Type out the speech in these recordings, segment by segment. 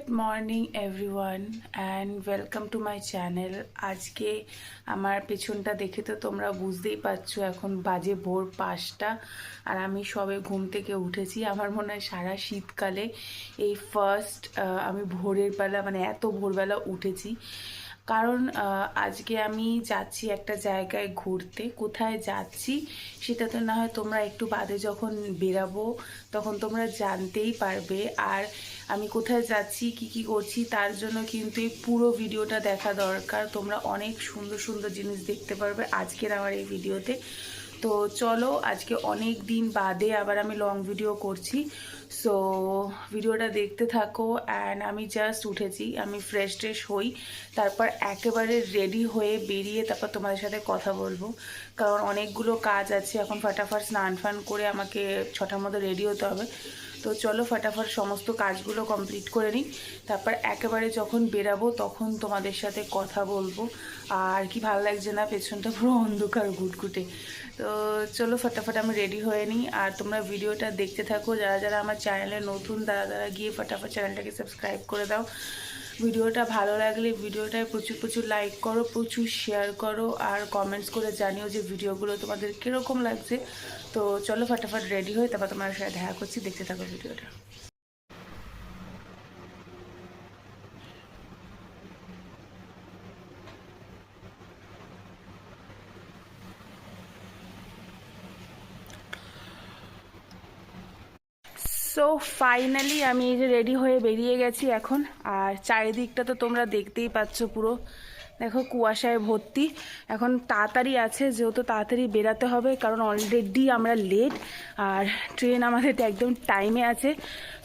Good morning everyone and welcome to my channel আজকে আমার পেছনটা দেখে তো তোমরা বুঝতেই পারছ, এখন বাজে ভোর পাঁচটা আর আমি সবে ঘুম থেকে উঠেছি। আমার মনে হয় সারা শীতকালে এই ফার্স্ট আমি ভোরের বেলা মানে এত ভোরবেলা উঠেছি। কারণ আজকে আমি যাচ্ছি একটা জায়গায় ঘুরতে। কোথায় যাচ্ছি সেটা তো না হয় তোমরা একটু বাদে যখন বেরাবো, তখন তোমরা জানতেই পারবে। আর আমি কোথায় যাচ্ছি, কি কি করছি, তার জন্য কিন্তু এই পুরো ভিডিওটা দেখা দরকার। তোমরা অনেক সুন্দর সুন্দর জিনিস দেখতে পারবে আজকের আমার এই ভিডিওতে। তো চলো, আজকে অনেক দিন বাদে আবার আমি লং ভিডিও করছি। সো ভিডিওটা দেখতে থাকো অ্যান্ড আমি জাস্ট উঠেছি, আমি ফ্রেশ ট্রেশ হই, তারপর একেবারে রেডি হয়ে বেরিয়ে তারপর তোমাদের সাথে কথা বলব। কারণ অনেকগুলো কাজ আছে, এখন ফাটাফাট স্নান ফান করে আমাকে ছটার মধ্যে রেডি হতে হবে। তো চলো ফটাফট সমস্ত কাজগুলো কমপ্লিট করে নিই। তারপর একেবারে যখন বেরাবো তখন তোমাদের সাথে কথা বলব। আর কি ভালো লাগছে না, পেছনটা পুরো অন্ধকার ঘুটঘুটে। তো চলো ফটাফট আমি রেডি হয়ে নিই। আর তোমরা ভিডিওটা দেখতে থাকো। যারা যারা আমার চ্যানেলে নতুন, তারা তারা গিয়ে ফটাফট চ্যানেলটাকে সাবস্ক্রাইব করে দাও। ভিডিওটা ভালো লাগলে ভিডিওটায় প্রচুর প্রচুর লাইক করো, প্রচুর শেয়ার করো। আর কমেন্টস করে জানিও যে ভিডিওগুলো তোমাদের কীরকম লাগছে। তো চলো ফটাফট রেডি হয়ে তারপর তোমার সাথে দেখা করছি, দেখতে থাকো ভিডিওটা। সো ফাইনালি আমি এই যে রেডি হয়ে বেরিয়ে গেছি এখন, আর চারিদিকটা তো তোমরা দেখতেই পাচ্ছ পুরো। দেখো কুয়াশায় ভর্তি। এখন তাড়াতাড়ি আছে, যেহেতু তাড়াতাড়ি বেরাতে হবে, কারণ অলরেডি আমরা লেট আর ট্রেন আমাদের একদম টাইমে আছে।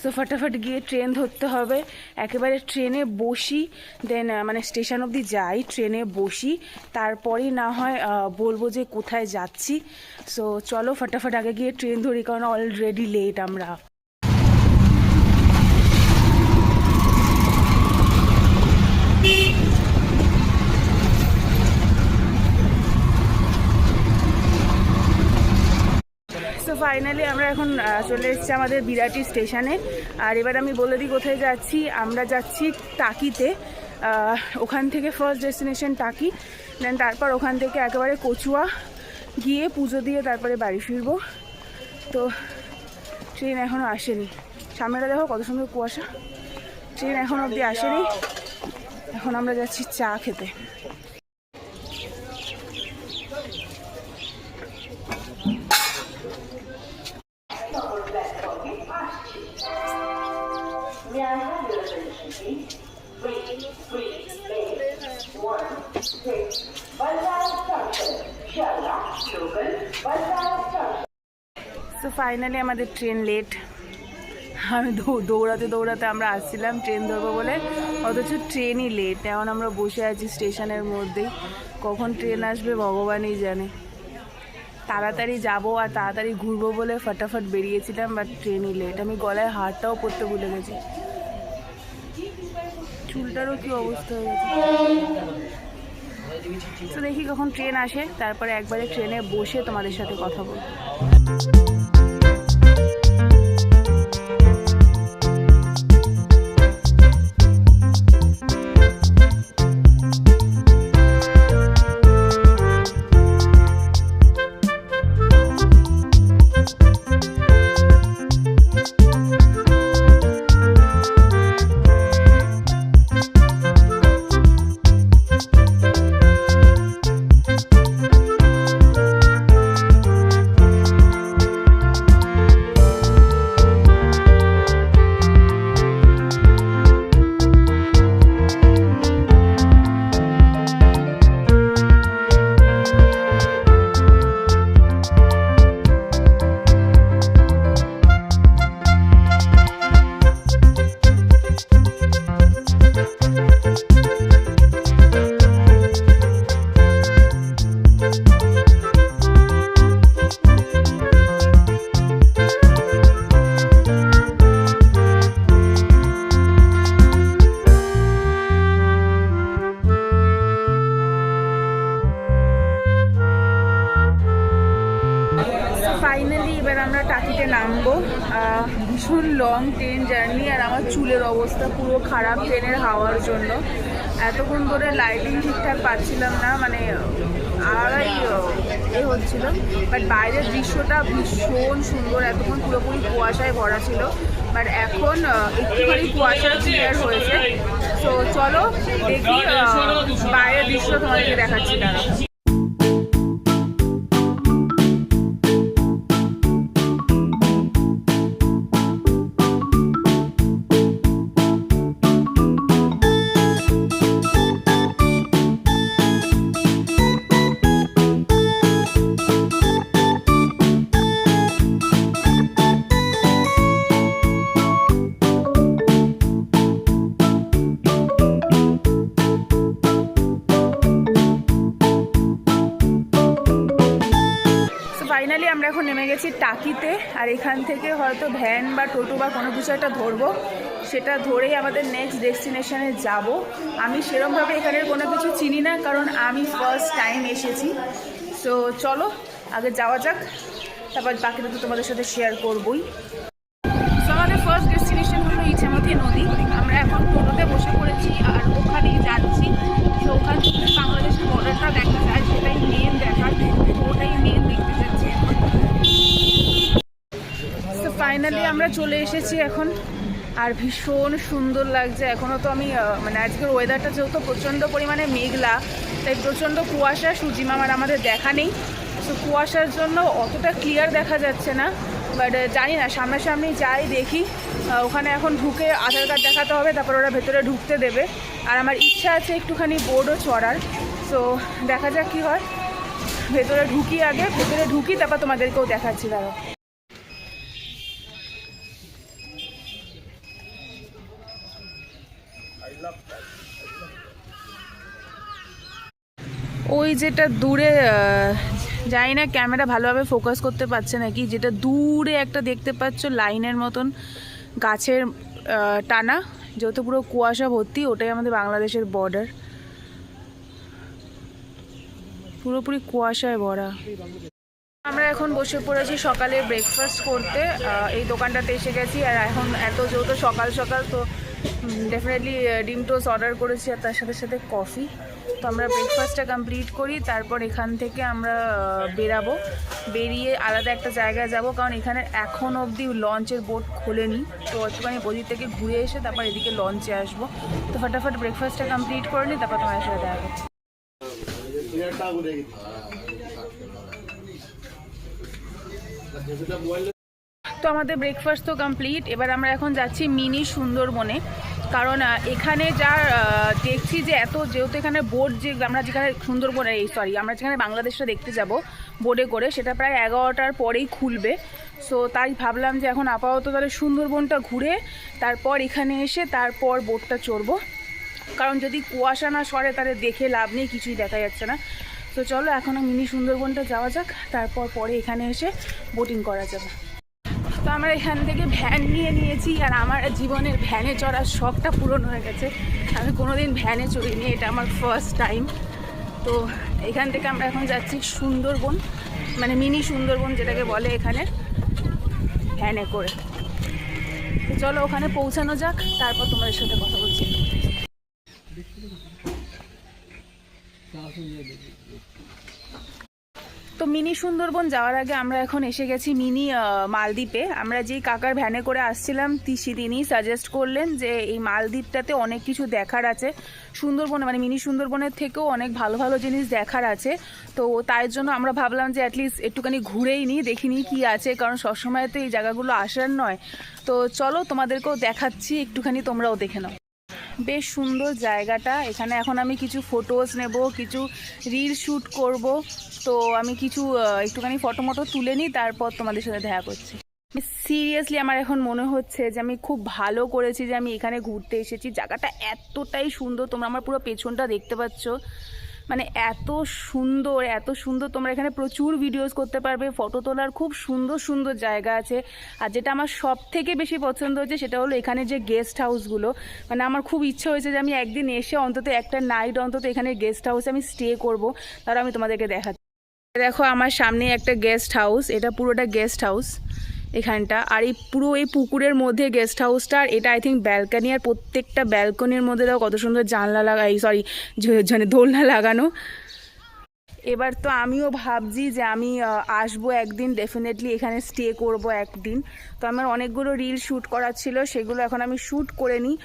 সো ফটাফট গিয়ে ট্রেন ধরতে হবে। একেবারে ট্রেনে বসি দেন মানে স্টেশন অবধি যাই ট্রেনে বসি। তারপরেই না হয় বলব যে কোথায় যাচ্ছি। সো চলো ফটাফট আগে গিয়ে ট্রেন ধরি, কারণ অলরেডি লেট আমরা সো ফাইনালি আমরা এখন চলে এসেছি আমাদের বিরাটি স্টেশনে। আর এবার আমি বলে দিই কোথায় যাচ্ছি। আমরা যাচ্ছি টাকিতে। ওখান থেকে ফার্স্ট ডেস্টিনেশন টাকি। দেন তারপর ওখান থেকে একেবারে কচুয়া গিয়ে পুজো দিয়ে তারপরে বাড়ি ফিরবো। তো ট্রেন এখনও আসেনি। সামনেটা দেখো কত সুন্দর কুয়াশা। ট্রেন এখন অবধি আসেনি। এখন আমরা যাচ্ছি চা খেতে। তো ফাইনালি আমাদের ট্রেন লেট আমি দৌড়াতে দৌড়াতে আমরা আসছিলাম ট্রেন ধরবো বলে। অথচ ট্রেনই লেট এখন আমরা বসে আছি স্টেশনের মধ্যেই। কখন ট্রেন আসবে ভগবানই জানে। তাড়াতাড়ি যাব আর তাড়াতাড়ি ঘুরবো বলে ফটাফট বেরিয়েছিলাম বাট ট্রেনই লেট আমি গলায় হারটাও পরতে ভুলে গেছি। চুলটারও কি অবস্থা হয়ে গেছে? তো দেখি কখন ট্রেন আসে তারপরে একবারে ট্রেনে বসে তোমাদের সাথে কথা বলব। আমার চুলের অবস্থা পুরো খারাপ ট্রেনের হাওয়ার জন্য। এতক্ষণ ধরে লাইটিং ঠিকঠাক পাচ্ছিলাম না মানে আলাদাই এ হচ্ছিল। বাট বাইরের দৃশ্যটা ভীষণ সুন্দর, এতক্ষণ পুরোপুরি কুয়াশায় ভরা ছিল। বাট এখন একটুখানি কুয়াশা ক্লিয়ার হয়েছে। তো চলো দেখি বাইরের দৃশ্য তোমাদেরকে দেখাচ্ছি। দাঁড়া টাকিতে আর এখান থেকে হয়তো ভ্যান বা টোটো বা কোনো কিছু একটা ধরবো। সেটা ধরেই আমাদের নেক্সট ডেস্টিনেশনে যাব। আমি সেরমভাবে এখানের কোনো কিছু চিনি না, কারণ আমি ফার্স্ট টাইম এসেছি। সো চলো, আগে যাওয়া যাক। তারপর বাকিটা তো তোমাদের সাথে শেয়ার করবই। সো আমাদের ফার্স্ট ডেস্টিনেশন হলো ইছামতি নদী। আমরা এখন টোটোতে বসে পড়েছি আর ওখানে যাচ্ছি। তো ওখান থেকে বাংলাদেশের বর্ডারটা দেখা যায়। ফাইনালি আমরা চলে এসেছি এখন। আর ভীষণ সুন্দর লাগছে। এখনও তো আমি মানে আজকের ওয়েদারটা যেহেতু প্রচণ্ড পরিমাণে মেঘলা, তাই প্রচণ্ড কুয়াশা সূর্যি মামার আমাদের দেখা নেই। তো কুয়াশার জন্য অতটা ক্লিয়ার দেখা যাচ্ছে না। বাট জানি না, সামনাসামনি যাই দেখি। ওখানে এখন ঢুকে আধার কার্ড দেখাতে হবে, তারপর ওরা ভেতরে ঢুকতে দেবে। আর আমার ইচ্ছা আছে একটুখানি বোর্ডও চড়ার। সো দেখা যাক কী হয়। ভেতরে ঢুকি আগে, ভেতরে ঢুকি, তারপর তোমাদেরকেও দেখাচ্ছি, দাঁড়াও। যেটা দূরে জানি না ক্যামেরা ভালোভাবে ফোকাস করতে পারছে নাকি, যেটা দূরে একটা দেখতে পাচ্ছ লাইনের মতন গাছের টানা, যেহেতু পুরো কুয়াশা ভর্তি, ওটাই আমাদের বাংলাদেশের বর্ডার পুরোপুরি কুয়াশায় ভরা। আমরা এখন বসে পড়েছি সকালে ব্রেকফাস্ট করতে এই দোকানটাতে এসে গেছি, আর এখন এত যেহেতু সকাল সকাল, তো ডেফিনেটলি ডিম টোস্ট অর্ডার করেছি আর তার সাথে সাথে কফি তো আমরা ব্রেকফাস্টটা কমপ্লিট করি, তারপর এখান থেকে আমরা বেরাবো। বেরিয়ে আলাদা একটা জায়গায় যাব, কারণ এখানে এখন অবধি লঞ্চের বোট খোলেনি। তো একটুখানি বদির থেকে ঘুরে এসে তারপর এদিকে লঞ্চে আসব। তো ফটাফট ব্রেকফাস্টটা কমপ্লিট করে নিই, তারপর তোমার সাথে দেখা করছি। তো আমাদের ব্রেকফাস্ট তো কমপ্লিট এবার আমরা এখন যাচ্ছি মিনি সুন্দরবনে। কারণ এখানে যা দেখছি যে এত যেহেতু এখানে বোট যে, আমরা যেখানে সুন্দরবনে এই সরি আমরা যেখানে বাংলাদেশটা দেখতে যাব বোটে করে, সেটা প্রায় এগারোটার পরেই খুলবে। সো তাই ভাবলাম যে এখন আপাতত তাহলে সুন্দরবনটা ঘুরে, তারপর এখানে এসে তারপর বোটটা চড়বো। কারণ যদি কুয়াশা না সরে, তাহলে দেখে লাভ নেই, কিছুই দেখা যাচ্ছে না। তো চলো, এখন মিনি সুন্দরবনটা যাওয়া যাক, তারপর পরে এখানে এসে বোটিং করা যাবে। আমরা এখান থেকে ভ্যান নিয়ে নিয়েছি আর আমার জীবনের ভ্যানে চড়ার শখটা পূরণ হয়ে গেছে। আমি কোনোদিন ভ্যানে চড়িনি, এটা আমার ফার্স্ট টাইম তো এখান থেকে আমরা এখন যাচ্ছি সুন্দরবন মানে মিনি সুন্দরবন যেটাকে বলে এখানে ভ্যানে করে। তো চলো ওখানে পৌঁছানো যাক, তারপর তোমাদের সাথে কথা বলছি। তো মিনি সুন্দরবন যাওয়ার আগে আমরা এখন এসে গেছি মিনি মালদ্বীপে। আমরা যেই কাকার ভ্যানে করে আসছিলাম তিসি তিনি সাজেস্ট করলেন যে এই মালদ্বীপটাতে অনেক কিছু দেখার আছে। সুন্দরবনে মানে মিনি সুন্দরবনের থেকেও অনেক ভালো ভালো জিনিস দেখার আছে। তো তাই জন্য আমরা ভাবলাম যে অ্যাটলিস্ট একটুখানি ঘুরেই নিই দেখিনি কি আছে, কারণ সবসময় তো এই জায়গাগুলো আসার নয়। তো চলো তোমাদেরকেও দেখাচ্ছি, একটুখানি তোমরাও দেখে নাও। বেশ সুন্দর জায়গাটা। এখানে এখন আমি কিছু ফটোস নেব, কিছু রিল শ্যুট করব। তো আমি কিছু একটুখানি ফটো মটো তুলে নিই, তারপর তোমাদের সাথে দেখা করছি। সিরিয়াসলি আমার এখন মনে হচ্ছে যে আমি খুব ভালো করেছি যে আমি এখানে ঘুরতে এসেছি। জায়গাটা এতটাই সুন্দর, তোমরা আমার পুরো পেছনটা দেখতে পাচ্ছ। মানে এত সুন্দর এত সুন্দর। তোমরা এখানে প্রচুর ভিডিওস করতে পারবে। ফটো তোলার খুব সুন্দর সুন্দর জায়গা আছে। আর যেটা আমার সব থেকে বেশি পছন্দ হয়েছে সেটা হলো এখানে যে গেস্ট হাউসগুলো মানে আমার খুব ইচ্ছে হয়েছে যে আমি একদিন এসে অন্তত একটা নাইট অন্তত এখানে গেস্ট হাউসে আমি স্টে করব। তাহলে আমি তোমাদেরকে দেখাচ্ছি। দেখো আমার সামনে একটা গেস্ট হাউস এটা পুরোটা গেস্ট হাউস এখানটা। আর এই পুরো এই পুকুরের মধ্যে গেস্ট হাউসটা আর এটা আই থিঙ্ক ব্যালকানি আর প্রত্যেকটা ব্যালকনির মধ্যে দেখো কত সুন্দর জানলা লাগা এই সরি মানে দোলনা লাগানো। এবার তো আমিও ভাবছি যে আমি আসব একদিন ডেফিনেটলি এখানে স্টে করব একদিন। তো আমার অনেকগুলো রিল শ্যুট করার ছিল, সেগুলো এখন আমি শ্যুট করে নিই।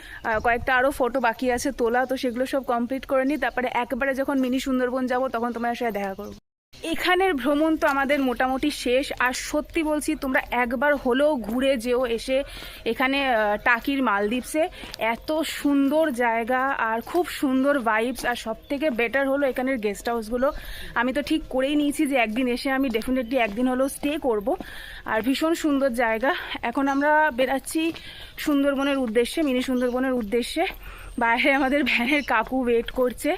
কয়েকটা আরও ফটো বাকি আছে তোলা, তো সেগুলো সব কমপ্লিট করে নিই। তারপরে একবারে যখন মিনি সুন্দরবন যাব, তখন তোমার সাথে দেখা করব। এখানের ভ্রমণ তো আমাদের মোটামুটি শেষ। আর সত্যি বলছি, তোমরা একবার হলেও ঘুরে যেও এসে এখানে টাকির মালদ্বীপসে। এত সুন্দর জায়গা আর খুব সুন্দর ভাইবস আর সব থেকে বেটার হলো এখানের গেস্ট হাউসগুলো আমি তো ঠিক করেই নিয়েছি যে একদিন এসে আমি ডেফিনেটলি একদিন হলেও স্টে করব। আর ভীষণ সুন্দর জায়গা। এখন আমরা বেরাচ্ছি সুন্দরবনের উদ্দেশ্যে, মিনি সুন্দরবনের উদ্দেশ্যে। বাইরে আমাদের ভ্যানের কাকু ওয়েট করছে।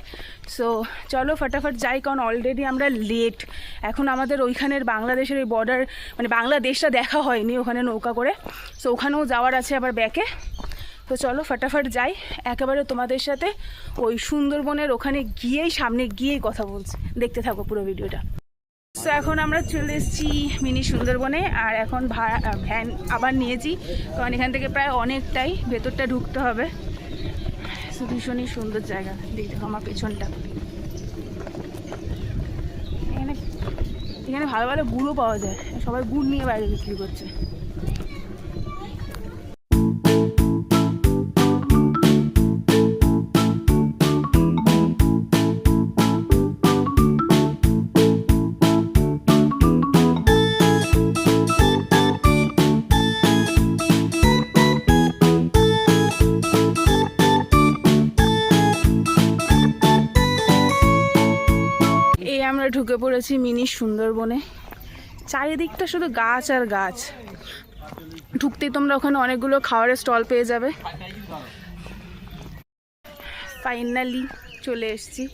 সো চলো ফটাফট যাই, কারণ অলরেডি আমরা লেট এখন আমাদের ওইখানের বাংলাদেশের ওই বর্ডার মানে বাংলাদেশটা দেখা হয়নি, ওখানে নৌকা করে। সো ওখানেও যাওয়ার আছে আবার ব্যাকে তো চলো ফটাফট যাই, একেবারে তোমাদের সাথে ওই সুন্দরবনের ওখানে গিয়েই, সামনে গিয়েই কথা বলছি। দেখতে থাকো পুরো ভিডিওটা। তো এখন আমরা চলে এসেছি মিনি সুন্দরবনে, আর এখন ভাড়া ভ্যান আবার নিয়েছি, কারণ এখান থেকে প্রায় অনেকটাই ভেতরটা ঢুকতে হবে। তো ভীষণই সুন্দর জায়গা। দেখো আমার পেছনটা। এখানে এখানে ভালো ভালো গুঁড়ো পাওয়া যায়। সবাই গুড় নিয়ে বাইরে বিক্রি করছে। ঢুকে পড়েছি মিনি সুন্দরবনে। চারিদিকটা শুধু গাছ আর গাছ। ঢুকতেই তোমরা ওখানে অনেকগুলো খাওয়ারের স্টল পেয়ে যাবে। ফাইনালি চলে এসেছি।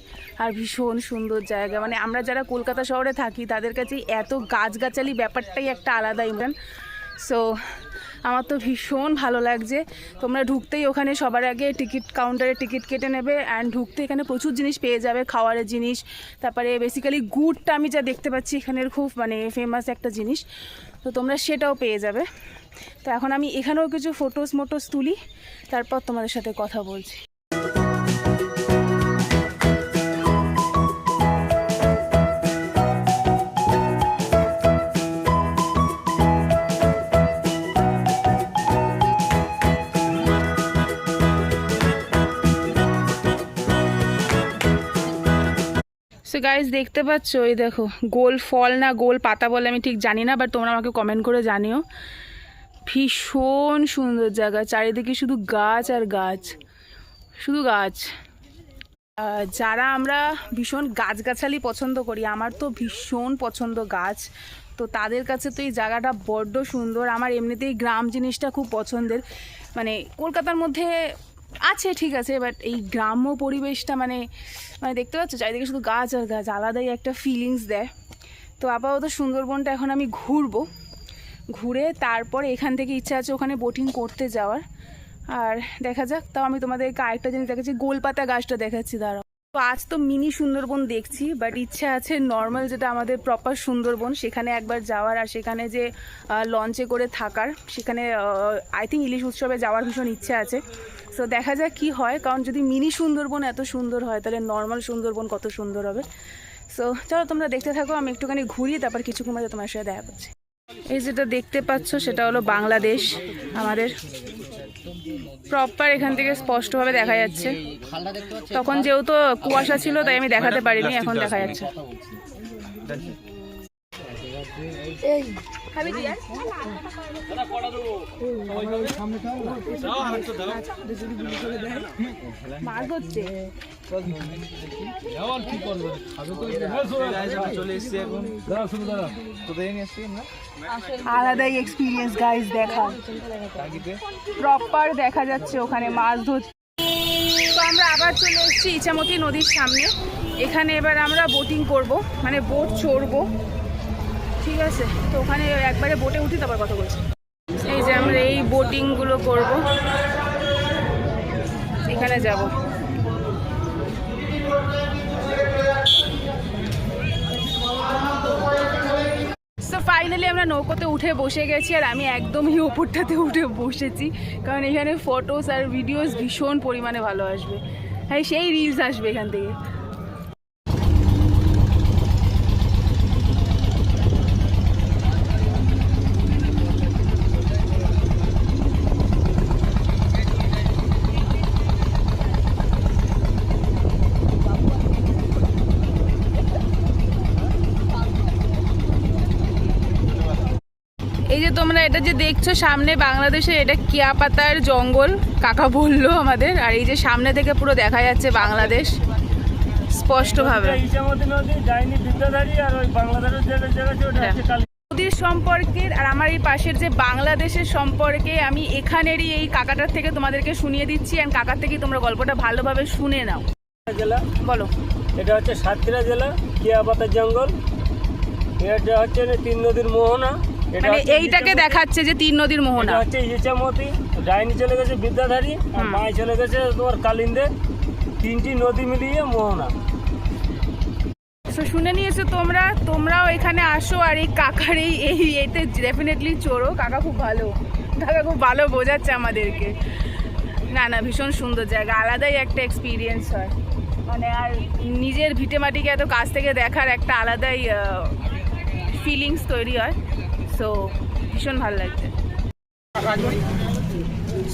আর ভীষণ সুন্দর জায়গা। মানে আমরা যারা কলকাতা শহরে থাকি, তাদের কাছে এত গাছগাছালি ব্যাপারটাই একটা আলাদা ইমরান সো আমার তো ভীষণ ভালো লাগছে। তোমরা ঢুকতেই ওখানে সবার আগে টিকিট কাউন্টারে টিকিট কেটে নেবে অ্যান্ড ঢুকতে এখানে প্রচুর জিনিস পেয়ে যাবে খাওয়ারের জিনিস, তারপরে বেসিক্যালি গুড়টা আমি যা দেখতে পাচ্ছি এখানের খুব মানে ফেমাস একটা জিনিস, তো তোমরা সেটাও পেয়ে যাবে। তো এখন আমি এখানেও কিছু ফটোস মোটোস তুলি, তারপর তোমাদের সাথে কথা বলছি। সো গাইজ দেখতে পাচ্ছ? এই দেখো, গোল ফল না, গোল পাতা বলে আমি ঠিক জানি না বাট তোমরা আমাকে কমেন্ট করে জানিও। ভীষণ সুন্দর জায়গা, চারিদিকে শুধু গাছ আর গাছ, শুধু গাছ। যারা আমরা ভীষণ গাছগাছালি পছন্দ করি, আমার তো ভীষণ পছন্দ গাছ, তো তাদের কাছে তো এই জায়গাটা বড্ড সুন্দর। আমার এমনিতেই গ্রাম জিনিসটা খুব পছন্দের। মানে কলকাতার মধ্যে আছে, ঠিক আছে বাট এই গ্রাম্য পরিবেশটা মানে মানে দেখতে পাচ্ছ? চারিদিকে শুধু গাছ আর গাছ, আলাদাই একটা ফিলিংস দেয়। তো আপাতত সুন্দরবনটা এখন আমি ঘুরবো। ঘুরে তারপর এখান থেকে ইচ্ছা আছে ওখানে বোটিং করতে যাওয়ার। আর দেখা যাক, তাও আমি তোমাদেরকে আরেকটা জিনিস দেখাচ্ছি, গোলপাতা গাছটা দেখাচ্ছি, দাঁড়াও। তো আজ তো মিনি সুন্দরবন দেখছি বাট ইচ্ছা আছে নর্মাল যেটা আমাদের প্রপার সুন্দরবন, সেখানে একবার যাওয়ার। আর সেখানে যে লঞ্চে করে থাকার, সেখানে আই থিঙ্ক ইলিশ উৎসবে যাওয়ার ভীষণ ইচ্ছে আছে। সো দেখা যাক কি হয়। কারণ যদি মিনি সুন্দরবন এত সুন্দর হয়, তাহলে নর্মাল সুন্দরবন কত সুন্দর হবে। সো চলো তোমরা দেখতে থাকো, আমি একটুখানি ঘুরি, তারপর কিছুক্ষণ মধ্যে তোমার সাথে দেখা করছি। এই যেটা দেখতে পাচ্ছ, সেটা হলো বাংলাদেশ, আমাদের প্রপার এখান থেকে স্পষ্টভাবে দেখা যাচ্ছে। তখন যেহেতু কুয়াশা ছিল, তাই আমি দেখাতে পারিনি, এখন দেখা যাচ্ছে। আলাদাই এক্সপিরিয়েন্স গাইস দেখা। প্রপার দেখা যাচ্ছে ওখানে মাছ ধরছে তো আমরা আবার চলে এসেছি ইছামতি নদীর সামনে। এখানে এবার আমরা বোটিং করব মানে বোট চড়বো। ঠিক আছে? তো ওখানে একবারে বোটে উঠি তারপর কথা বলছি। এই যে আমরা এই বোটিংগুলো করব। এখানে যাব। ফাইনালি আমরা নৌকোতে উঠে বসে গেছি আর আমি একদমই ওপরটাতে উঠে বসেছি। কারণ এখানে ফটোস আর ভিডিওস ভীষণ পরিমাণে ভালো আসবে। হ্যাঁ সেই রিলস আসবে এখান থেকে এই যে তোমরা এটা যে দেখছ সামনে বাংলাদেশে এটা কিয়া পাতার জঙ্গল কাকা বলল আমাদের। আর এই যে সামনে থেকে পুরো দেখা যাচ্ছে বাংলাদেশ স্পষ্টভাবে। ইচ্ছামতি নদী আর ওই বাংলাদেশের যে জায়গা আছে ওটা হচ্ছে কালী নদীর সম্পর্কে আর আমার এই পাশের যে বাংলাদেশের সম্পর্কে আমি এখানেরই এই কাকাটার থেকে তোমাদেরকে শুনিয়ে দিচ্ছি। আর কাকার থেকে তোমরা গল্পটা ভালোভাবে শুনে নাও। জেলা? বলো। এটা হচ্ছে সাতক্ষীরা জেলা কিয়াপাতার জঙ্গল। এটা হচ্ছে তিন নদীর মোহনা। মানে এইটাকে দেখাচ্ছে যে তিন নদীর মোহনা। হচ্ছে ইচ্ছামতি ডাইনি চলে গেছে বিদ্যাধারী আর মাই চলে গেছে তোমার কালিন্দে তিনটি নদী মিলিয়ে মোহনা। তো শুনে নিয়েছো তোমরা তোমরাও এখানে আসো আর এই কাকার এই এই এতে ডেফিনেটলি চোরো কাকা খুব ভালো। কাকা খুব ভালো বোঝাচ্ছে আমাদেরকে। না না ভীষণ সুন্দর জায়গা। আলাদাই একটা এক্সপিরিয়েন্স হয়। মানে আর নিজের ভিটে মাটিকে এত কাছ থেকে দেখার একটা আলাদাই ফিলিংস তৈরি হয়। সো ভীষণ ভালো লাগছে।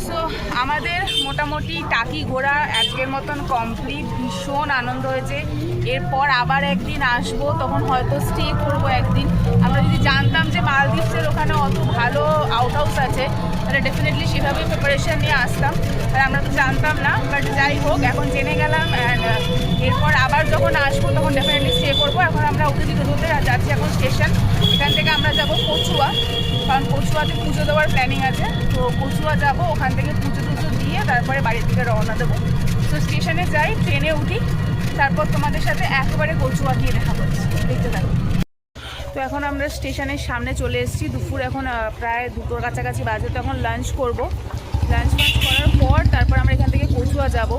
সো আমাদের মোটামুটি টাকি ঘোরা আজকের মতন কমপ্লিট ভীষণ আনন্দ হয়েছে। এরপর আবার একদিন আসব, তখন হয়তো স্টে করব একদিন। আমরা যদি জানতাম যে মালদ্বীপসের ওখানে অত ভালো আউট হাউস আছে, তাহলে ডেফিনেটলি সেভাবে প্রিপারেশন নিয়ে আসতাম। আর আমরা তো জানতাম না বাট যাই হোক, এখন জেনে গেলাম অ্যান্ড এরপর আবার যখন আসব, তখন ডেফিনেটলি স্টে করব। এখন আমরা উঠে হতে যাচ্ছি এখন স্টেশন এখান থেকে আমরা যাব কচুয়া, কারণ কচুয়াতে পুজো দেওয়ার প্ল্যানিং আছে। তো কচুয়া যাব, ওখান থেকে পুজো টুজো দিয়ে তারপরে বাড়ির দিকে রওনা দেবো। তো স্টেশনে যাই ট্রেনে উঠি। তারপর তোমাদের সাথে একেবারে কচুয়া গিয়ে দেখা করছি। দেখতে থাকো। তো এখন আমরা স্টেশনের সামনে চলে এসেছি। দুপুর এখন প্রায় দুটোর কাছাকাছি বাজে। তো এখন লাঞ্চ করব। লাঞ্চ ফাঞ্চ করার পর তারপর আমরা এখান থেকে কচুয়া যাব।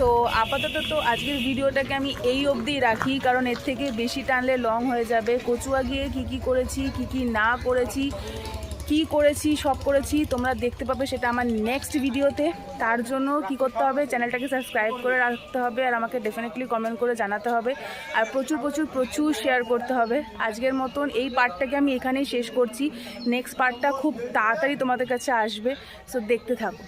তো আপাতত তো আজকের ভিডিওটাকে আমি এই অবধি রাখি, কারণ এর থেকে বেশি টানলে লং হয়ে যাবে। কচুয়া গিয়ে কি কি করেছি, কি কি না করেছি কি করেছি, সব করেছি, তোমরা দেখতে পাবে সেটা আমার নেক্সট ভিডিওতে তার জন্য কি করতে হবে চ্যানেলটাকে সাবস্ক্রাইব করে রাখতে হবে আর আমাকে ডেফিনেটলি কমেন্ট করে জানাতে হবে। আর প্রচুর প্রচুর প্রচুর শেয়ার করতে হবে। আজকের মতন এই পার্টটাকে আমি এখানেই শেষ করছি। নেক্সট পার্টটা খুব তাড়াতাড়ি তোমাদের কাছে আসবে সো দেখতে থাকো।